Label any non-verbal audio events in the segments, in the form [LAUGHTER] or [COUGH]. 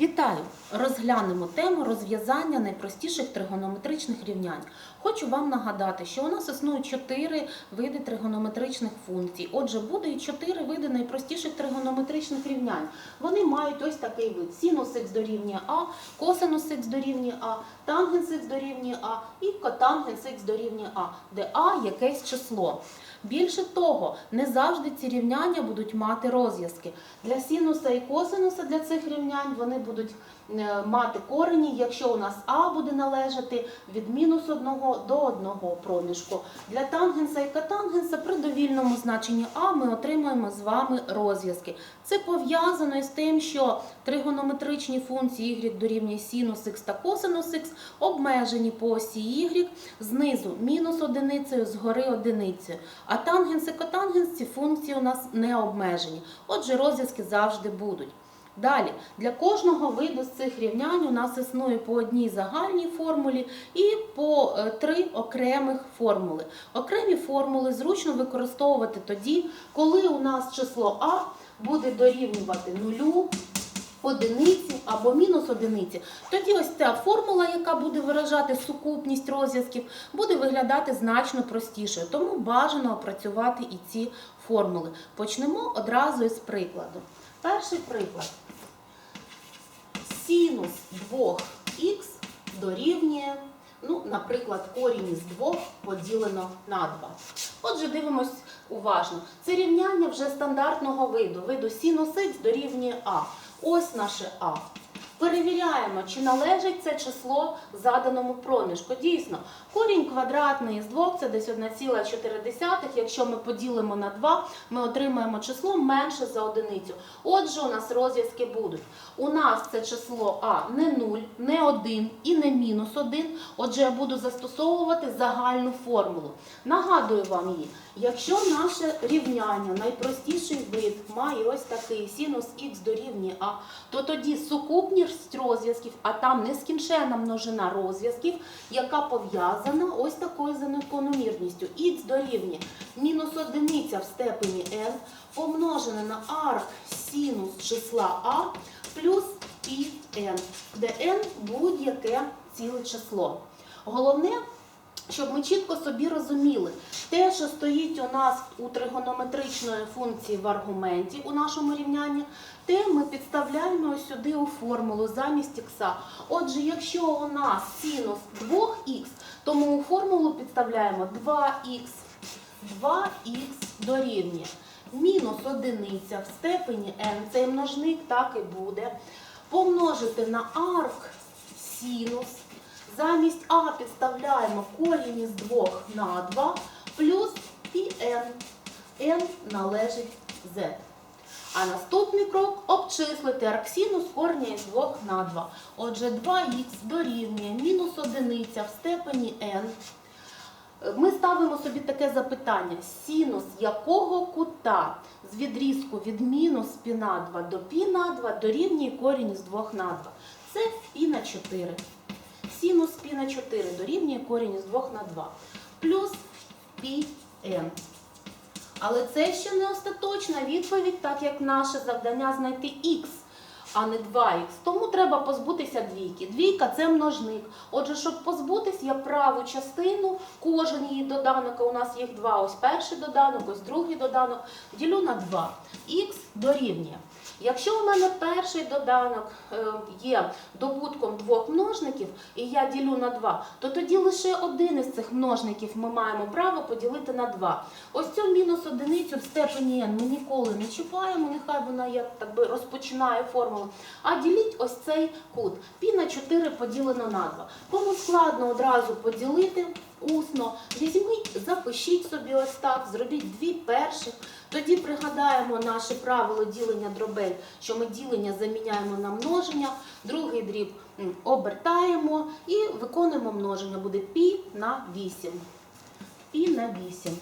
Вітаю! Розглянемо тему розв'язання найпростіших тригонометричних рівнянь. Хочу вам нагадати, що у нас існують чотири види тригонометричних функцій. Отже, буде і чотири види найпростіших тригонометричних рівнянь. Вони мають ось такий вид: синус х дорівнює А, косинус х дорівнює А, тангенс х дорівнює А і котангенс х дорівнює А, де А якесь число. Більше того, не завжди ці рівняння будуть мати розв'язки. Для синуса і косинуса для цих рівнянь вони будуть е, мати корені, якщо у нас А буде належати від мінус 1 до 1 проміжку. Для тангенса і котангенса довільному значенні А ми отримуємо з вами розв'язки. Це пов'язано із тим, що тригонометричні функції y дорівнює синус х та косинус х обмежені по осі y знизу мінус одиницею, згори одиницею. А тангенс і котангенс ці функції у нас не обмежені. Отже, розв'язки завжди будуть. Далі, для кожного виду з цих рівнянь у нас існує по одній загальній формулі і по е, три окремих формули. Окремі формули зручно використовувати тоді, коли у нас число А буде дорівнювати нулю, одиниці або мінус одиниці. Тоді ось ця формула, яка буде виражати сукупність розв'язків, буде виглядати значно простішою. Тому бажано опрацювати і ці формули. Почнемо одразу із прикладу. Перший приклад. Синус 2х дорівнює, ну, наприклад, корінь із 2 поділено на 2. Отже, дивимось уважно. Це рівняння вже стандартного виду. Виду синус х дорівнює А. Ось наше А. Перевіряємо, чи належить це число заданому проміжку. Дійсно, корінь квадратний з 2 це десь 1,4. Якщо ми поділимо на 2, ми отримаємо число менше за одиницю. Отже, у нас розв'язки будуть. У нас це число А не 0, не 1 і не мінус 1. Отже, я буду застосовувати загальну формулу. Нагадую вам її. Якщо наше рівняння, найпростіший вид, має ось такий синус х дорівнює А, то тоді сукупність розв'язків, а там нескінченна множина розв'язків, яка пов'язана ось такою закономірністю. Х дорівнює мінус одиниця в степені n помножене на арк синус числа А плюс πn, де n будь-яке ціле число. Головне, щоб ми чітко собі розуміли, те, що стоїть у нас у тригонометричної функції в аргументі у нашому рівнянні, те ми підставляємо сюди у формулу замість х. Отже, якщо у нас синус 2х, то ми у формулу підставляємо 2х. 2х дорівнює мінус одиниця в степені n, цей множник так і буде, помножити на арк синус. Замість А підставляємо корінь із 2 на 2 плюс і n. n належить z. А наступний крок обчислити арксінус корня із 2 на 2. Отже, 2х дорівнює мінус одиниця в степені n. Ми ставимо собі таке запитання: синус якого кута з відрізку від мінус пі на 2 до пі на 2 дорівнює корінь із 2 на 2. Це пі на 4. Синус π на 4 дорівнює корінь із 2 на 2. Плюс πn. Але це ще не остаточна відповідь, так як наше завдання знайти х, а не 2х. Тому треба позбутися двійки. Двійка це множник. Отже, щоб позбутись, я праву частину, кожен її доданок, у нас їх два. Ось перший доданок, ось другий доданок, ділю на 2. Х дорівнює. Якщо у мене перший доданок е, є добутком двох множників, і я ділю на 2, то тоді лише один із цих множників ми маємо право поділити на 2. Ось цю мінус одиницю в степені n ми ніколи не чіпаємо, нехай вона як так би розпочинає формулу. А діліть ось цей кут. Пі на 4 поділено на 2. Кому складно одразу поділити усно, візьміть, запишіть собі ось так, зробіть дві перших. Тоді пригадаємо наше правило ділення дробей, що ми ділення заміняємо на множення, другий дріб обертаємо і виконуємо множення. Буде пі на 8. Пі на 8.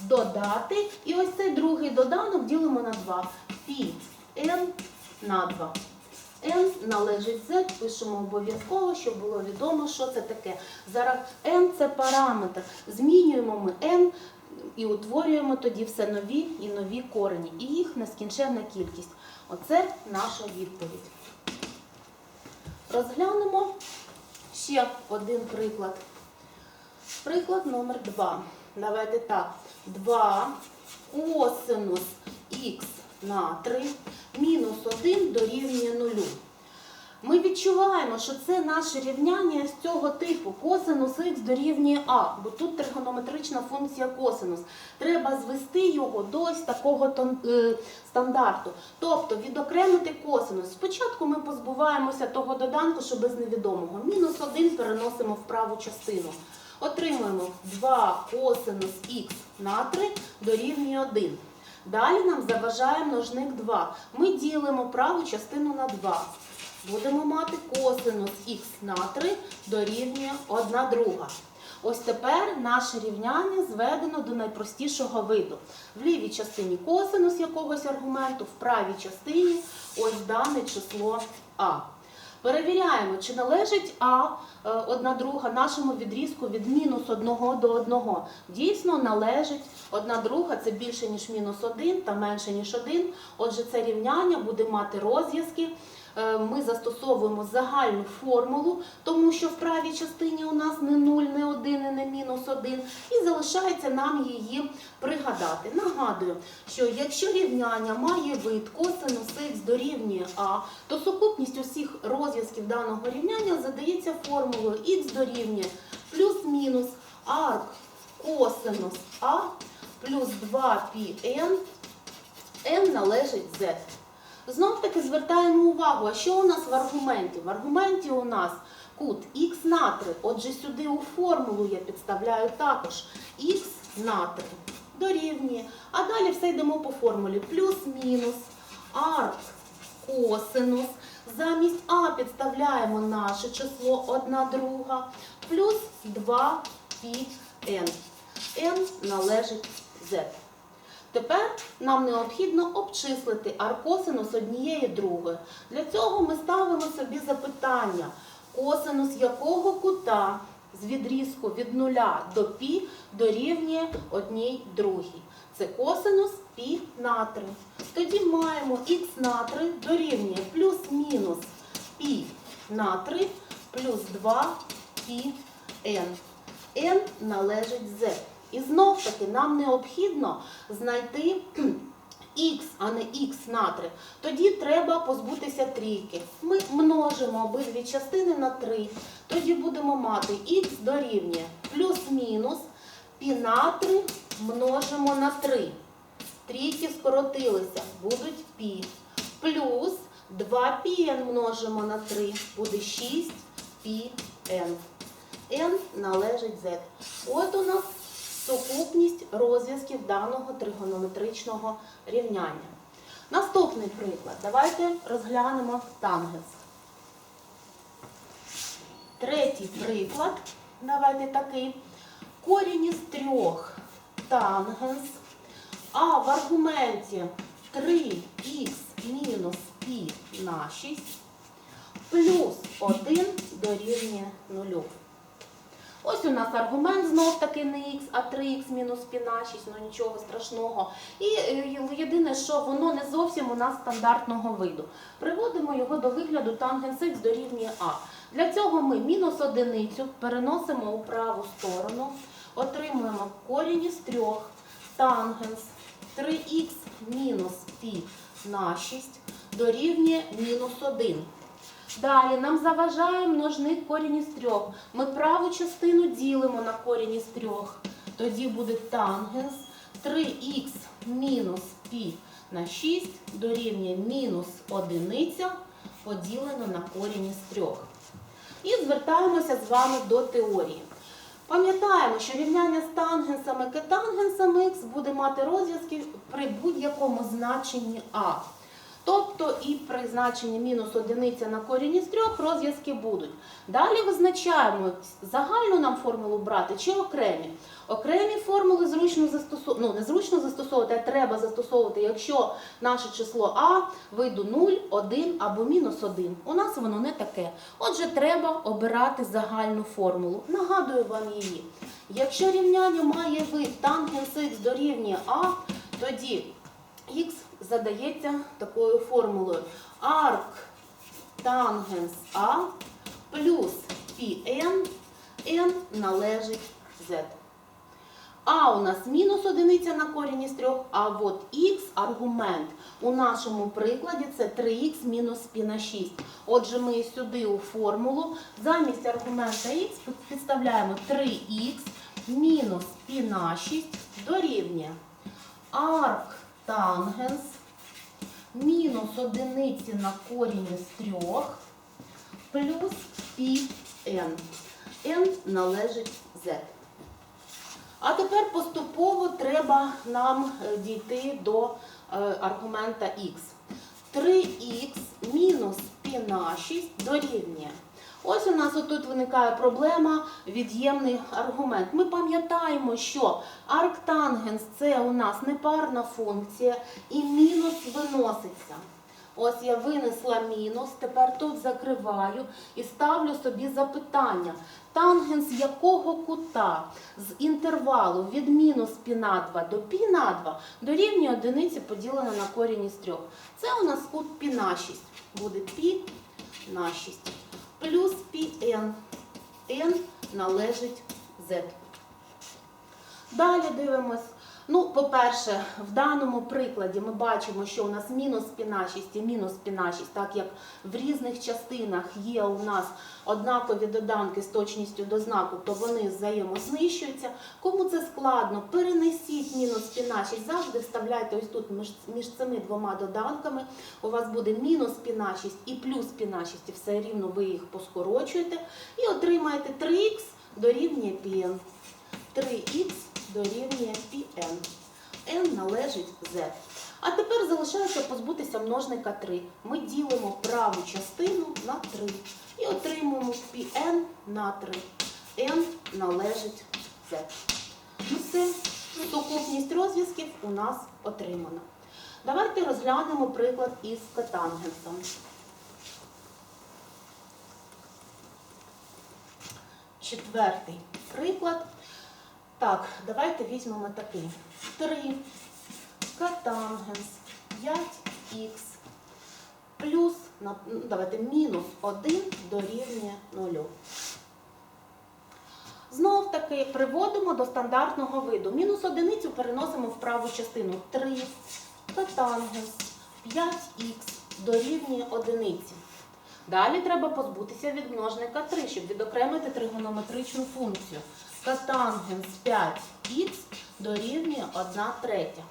Додати. І ось цей другий доданок ділимо на 2. Пі n на 2. N належить z, пишемо обов'язково, щоб було відомо, що це таке. Зараз n це параметр. Змінюємо ми n і утворюємо тоді все нові і нові корені. І їх нескінченна кількість. Оце наша відповідь. розглянемо ще один приклад. Приклад номер 2. Давайте так. 2 косинус х на 3 мінус 1 дорівнює 0. Ми відчуваємо, що це наше рівняння з цього типу косинус х дорівнює а, бо тут тригонометрична функція косинус. Треба звести його до ось такого е, стандарту. Тобто відокремити косинус. Спочатку ми позбуваємося того доданку, що без невідомого. Мінус 1 переносимо в праву частину. Отримуємо 2 косинус х на 3 дорівнює 1. Далі нам заважає множник 2. Ми ділимо праву частину на 2. Будемо мати косинус х на 3 дорівнює 1 друга. Ось тепер наше рівняння зведено до найпростішого виду. В лівій частині косинус якогось аргументу, в правій частині ось дане число а. Перевіряємо, чи належить А е, одна друга нашому відрізку від мінус 1 до 1. Дійсно належить одна друга, це більше, ніж мінус 1 та менше, ніж 1. Отже, це рівняння буде мати розв'язки. Е, Ми застосовуємо загальну формулу, тому що в правій частині у нас не 0, не 1 і не мінус 1. І залишається нам її пригадати. Нагадую, що якщо рівняння має вид косинус х дорівнює а, то сукупність усіх розв'язків даного рівняння задається формулою х дорівнює плюс-мінус арк косинус а плюс 2πn n належить z. Знов таки звертаємо увагу, а що у нас в аргументі? В аргументі у нас кут х на 3. Отже, сюди у формулу я підставляю також х на 3 дорівнює. А далі все йдемо по формулі. Плюс-мінус арк косинус. Замість а підставляємо наше число 1 друга плюс 2 пі n. n належить z. Тепер нам необхідно обчислити аркосинус однієї другої. Для цього ми ставимо собі запитання, косинус якого кута з відрізку від 0 до π дорівнює одній другій. Це косинус π на 3. Тоді маємо х на 3 дорівнює плюс-мінус π на 3 плюс 2 π n. n належить z. І знов таки нам необхідно знайти [CLEARS THROAT] х, а не х на 3. Тоді треба позбутися трійки. Ми множимо обидві частини на 3. Тоді будемо мати х дорівнює плюс-мінус пі на 3 множимо на 3. Трійки скоротилися, будуть пі. Плюс 2 пі множимо на 3, буде 6 пі n. n належить z. От у нас сукупність розв'язків даного тригонометричного рівняння. Наступний приклад. Давайте розглянемо тангенс. Третій приклад. Давайте такий. Корінь із трьох тангенс. А в аргументі 3х мінус π на 6 плюс 1 дорівнює 0. Ось у нас аргумент знов таки не х, а 3х мінус пі на 6, ну нічого страшного. І е, єдине, що воно не зовсім у нас стандартного виду. Приводимо його до вигляду тангенс х дорівнює а. Для цього ми мінус одиницю переносимо у праву сторону, отримуємо корінь із трьох, тангенс 3х мінус пі на 6 дорівнює мінус 1. Далі нам заважає множник корінь із трьох. Ми праву частину ділимо на корінь із трьох. Тоді буде тангенс 3х мінус π на 6 дорівнює мінус одиниця поділено на корінь із трьох. І звертаємося з вами до теорії. Пам'ятаємо, що рівняння з тангенсами кетангенсами х буде мати розв'язки при будь-якому значенні а. Тобто і при значенні мінус одиниця на корінь із трьох розв'язки будуть. Далі визначаємо, загальну нам формулу брати чи окремі. Окремі формули зручно застосовувати, ну не зручно застосовувати, а треба застосовувати, якщо наше число А виду 0, 1 або мінус 1. У нас воно не таке. Отже, треба обирати загальну формулу. Нагадую вам її. Якщо рівняння має вид тангенс х дорівнює А, тоді х задається такою формулою. Арк тангенс А плюс πn, n належить Z. А у нас мінус одиниця на корінь з трьох, а от х аргумент. У нашому прикладі це 3х мінус пі на 6. Отже, ми сюди у формулу замість аргумента х підставляємо 3х мінус пі на 6 дорівнює арк тангенс мінус одиниці на корінь із трьох плюс пі n n належить z. А тепер поступово треба нам е, дійти до е, аргумента х. 3х мінус на 6 дорівнює. Ось у нас отут виникає проблема, від'ємний аргумент. Ми пам'ятаємо, що арктангенс це у нас непарна функція, і мінус виноситься. Ось я винесла мінус, тепер тут закриваю і ставлю собі запитання. Тангенс якого кута з інтервалу від мінус пі на 2 до пі на 2 дорівнює одиниці поділено на корінь із трьох. Це у нас кут пі на 6. Буде π на 6. Плюс πn. n належить z. Далі дивимось. Ну, по-перше, в даному прикладі ми бачимо, що у нас мінус піна 6 і мінус піна 6, так як в різних частинах є у нас однакові доданки з точністю до знаку, то вони взаємознищуються. Кому це складно, перенесіть мінус піна 6, завжди вставляйте ось тут між цими двома доданками. У вас буде мінус піна 6 і плюс піна 6, і все рівно ви їх поскорочуєте. І отримаєте 3х дорівнює пі. 3х дорівнює πn. n належить z. А тепер залишається позбутися множника 3. Ми ділимо праву частину на 3 і отримуємо πn на 3. n належить z. Ну все, сукупність розв'язків у нас отримана. Давайте розглянемо приклад із катангенсом. Четвертий приклад. Так, давайте візьмемо такий. 3 катангенс 5х плюс, ну, давайте, мінус 1 дорівнює 0. Знов таки приводимо до стандартного виду. Мінус одиницю переносимо в праву частину. 3 катангенс 5х дорівнює одиниці. Далі треба позбутися від множника 3, щоб відокремити тригонометричну функцію. Катангенс 5х дорівнює 1 третя.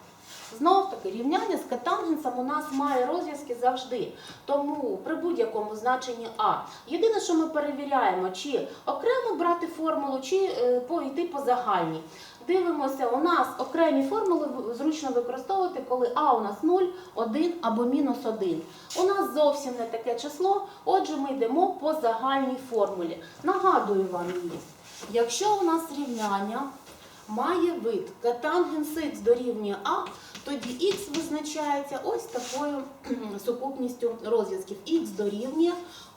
Знов таки, рівняння з катангенсом у нас має розв'язки завжди. Тому при будь-якому значенні А. Єдине, що ми перевіряємо, чи окремо брати формулу, чи е, по, по загальній. Дивимося, у нас окремі формули зручно використовувати, коли А у нас 0, 1 або мінус 1. У нас зовсім не таке число, отже, ми йдемо по загальній формулі. Нагадую вам її. Якщо у нас рівняння має вид катангенс х дорівнює А, тоді х визначається ось такою [CLEARS THROAT] сукупністю розв'язків. х дорівнює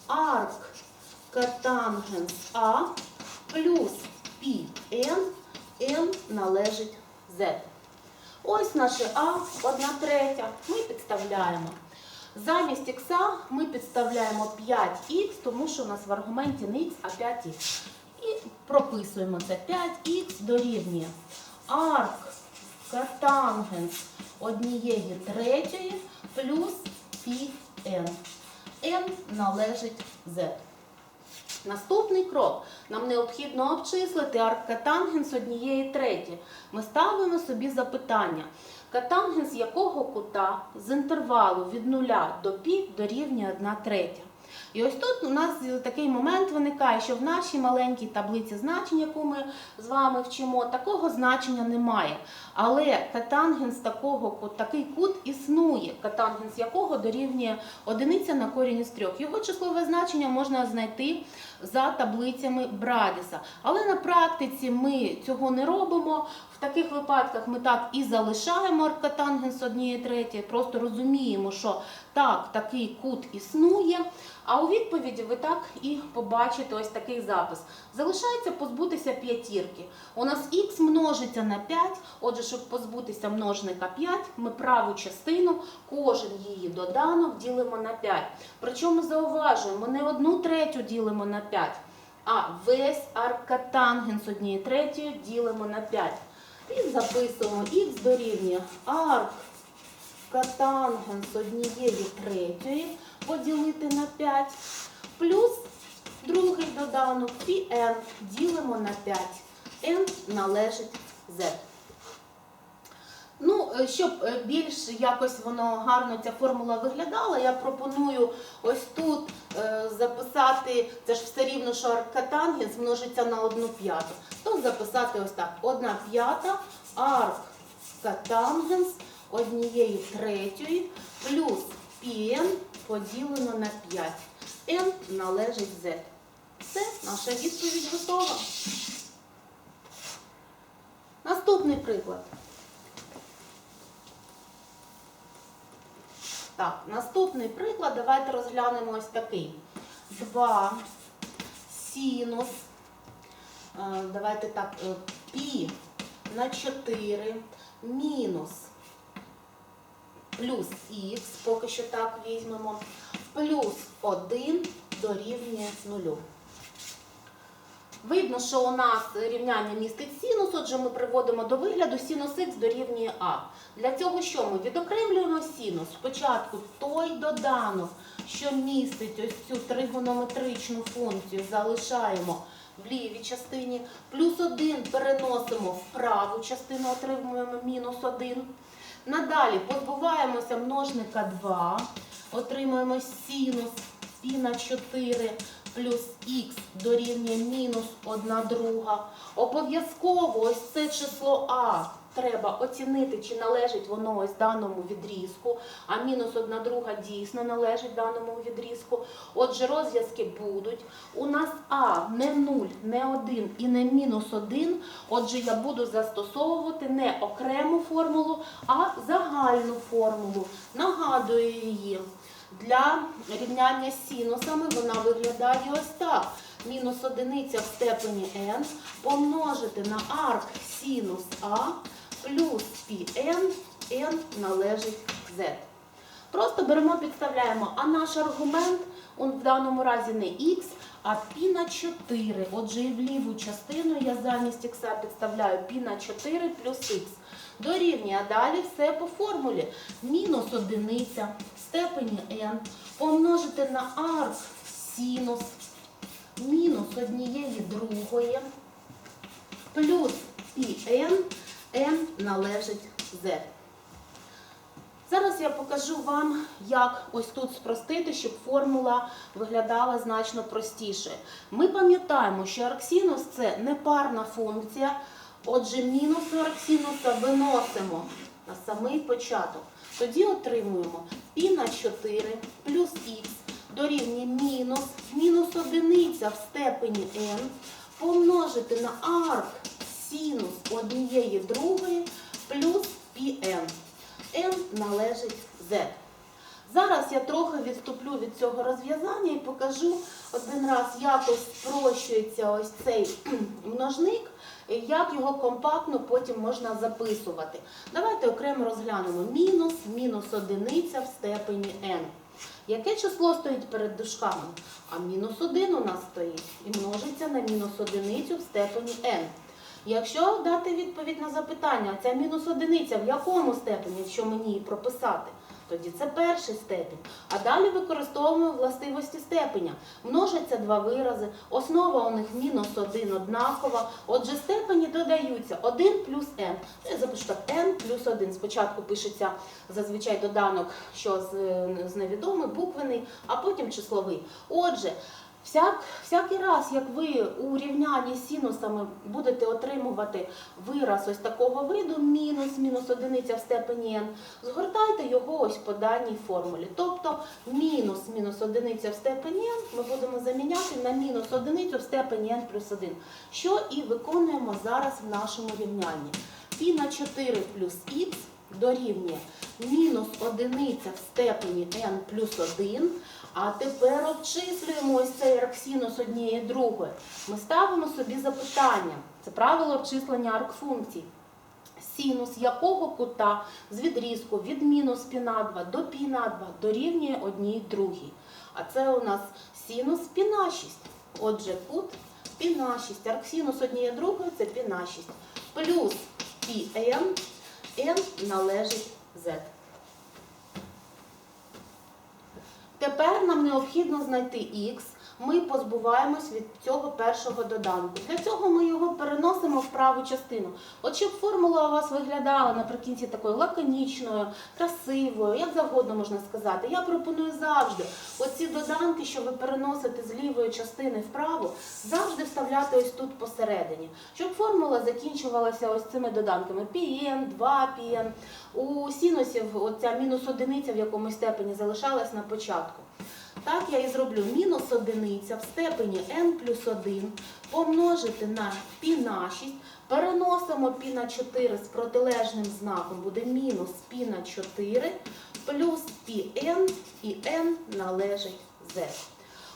арк катангенс А плюс πn, n належить z. Ось наше А, 1 третя. Ми підставляємо. Замість х ми підставляємо 5х, тому що у нас в аргументі не х, а 5х. І прописуємо це 5х дорівнює арк катангенс однієї третьої плюс πn. n належить z. Наступний крок. Нам необхідно обчислити арккатангенс однієї третьої. Ми ставимо собі запитання. Катангенс якого кута з інтервалу від 0 до π дорівнює 1 третя. І ось тут у нас такий момент виникає, що в нашій маленькій таблиці значень, яку ми з вами вчимо, такого значення немає. Але катангенс такого такий кут існує, катангенс якого дорівнює одиниця на корінь із трьох. Його числове значення можна знайти за таблицями Брадіса. Але на практиці ми цього не робимо. В таких випадках ми так і залишаємо аркатангенс однієї третьої, просто розуміємо, що так, такий кут існує. А у відповіді ви так і побачите ось такий запис. Залишається позбутися п'ятірки. У нас х множиться на 5, отже, щоб позбутися множника 5, ми праву частину, кожен її доданок ділимо на 5. Причому зауважуємо, не одну третю ділимо на 5, а весь аркатангенс однієї третьої ділимо на 5. І записуємо х дорівнює арк катангенс однієї третьої поділити на 5, плюс другий доданок πn ділимо на 5. n належить z. Ну, е, щоб е, більш якось воно гарно ця формула виглядала, я пропоную ось тут е, записати, це ж все рівно, що аркатангенс множиться на 1 п'яту. То записати ось так: 1 п'ята арк катангенс однієї третьої плюс πn поділено на 5. n належить z. Все, наша відповідь готова. Наступний приклад. Так, наступний приклад, давайте розглянемо ось такий. 2 синус, е, давайте так, е, пі на 4 мінус плюс х, поки що так візьмемо, плюс 1 дорівнює 0. Видно, що у нас рівняння містить синус, отже, ми приводимо до вигляду синус х дорівнює а. Для цього що ми відокремлюємо синус? Спочатку той доданок, що містить ось цю тригонометричну функцію, залишаємо в лівій частині, плюс 1 переносимо в праву частину, отримуємо мінус 1. Надалі позбуваємося множника 2, отримуємо синус π на 4 плюс х дорівнює мінус 1 друга. Обов'язково ось це число а треба оцінити, чи належить воно ось даному відрізку, а мінус 1 друга дійсно належить даному відрізку. Отже, розв'язки будуть. У нас а не 0, не 1 і не мінус 1. Отже, я буду застосовувати не окрему формулу, а загальну формулу. Нагадую її. Для рівняння з синусами вона виглядає ось так. Мінус одиниця в степені n помножити на арк синус А плюс πn, n належить z. Просто беремо, підставляємо, а наш аргумент он в даному разі не х, а π на 4. Отже, і в ліву частину я замість х підставляю π на 4 плюс х. Дорівнює, а далі все по формулі. Мінус одиниця в степені n помножити на арк синус мінус однієї другої плюс πn, n належить z. Зараз я покажу вам, як ось тут спростити, щоб формула виглядала значно простіше. Ми пам'ятаємо, що арксінус це непарна функція, отже, мінус арксінуса виносимо на самий початок. Тоді отримуємо π на 4 плюс х дорівнює мінус, мінус одиниця в степені n помножити на арк синус однієї другої плюс πn. n належить z. Зараз я трохи відступлю від цього розв'язання і покажу один раз, як ось спрощується ось цей [CLEARS THROAT] множник, як його компактно потім можна записувати. Давайте окремо розглянемо мінус, мінус одиниця в степені n. Яке число стоїть перед дужками? А мінус 1 у нас стоїть і множиться на мінус одиницю в степені n. Якщо дати відповідь на запитання, ця мінус одиниця в якому степені, якщо мені її прописати, тоді це перший степінь. А далі використовуємо властивості степеня. Множаться два вирази, основа у них мінус 1 однакова. Отже, степені додаються 1 плюс n. Я запишу так, n плюс 1. Спочатку пишеться зазвичай доданок, що з, з невідомий, буквений, а потім числовий. Отже, Всяк, всякий раз, як ви у рівнянні з синусами будете отримувати вираз ось такого виду, мінус, мінус одиниця в степені n, згортайте його ось по даній формулі. Тобто мінус, мінус одиниця в степені n ми будемо заміняти на мінус одиницю в степені n плюс 1, що і виконуємо зараз в нашому рівнянні. пі на 4 плюс х дорівнює мінус одиниця в степені n плюс 1. А тепер обчислюємо ось цей арксінус однієї другої. Ми ставимо собі запитання. Це правило обчислення аркфункцій. Синус якого кута з відрізку від мінус пі на 2 до пі на 2 дорівнює одній другій. А це у нас синус пі на 6. Отже, кут пі на 6. Арксінус однієї другої це пі на 6. Плюс пі n, n належить z. Тепер нам необхідно знайти х. Ми позбуваємось від цього першого доданку. Для цього ми його переносимо в праву частину. От щоб формула у вас виглядала наприкінці такою лаконічною, красивою, як завгодно можна сказати. Я пропоную завжди оці доданки, що ви переносите з лівої частини вправо, завжди вставляти ось тут посередині. Щоб формула закінчувалася ось цими доданками πn, 2πn. У синусів оця мінус одиниця в якомусь степені залишалась на початку. Так я і зроблю. Мінус одиниця в степені n плюс 1 помножити на пі на 6, переносимо пі на 4 з протилежним знаком, буде мінус пі на 4 плюс пі n і n належить z.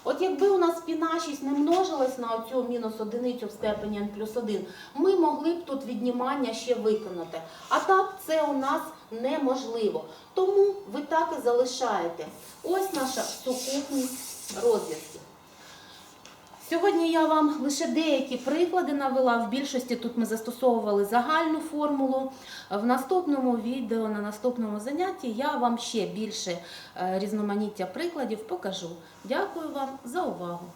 От якби у нас пі 6 не множилась на оцю мінус одиницю в степені n плюс 1, ми могли б тут віднімання ще виконати. А так це у нас неможливо. Тому ви так і залишаєте. Ось наша сукупність розв'язків. Сьогодні я вам лише деякі приклади навела. В більшості тут ми застосовували загальну формулу. В наступному відео, на наступному занятті я вам ще більше е, різноманіття прикладів покажу. Дякую вам за увагу!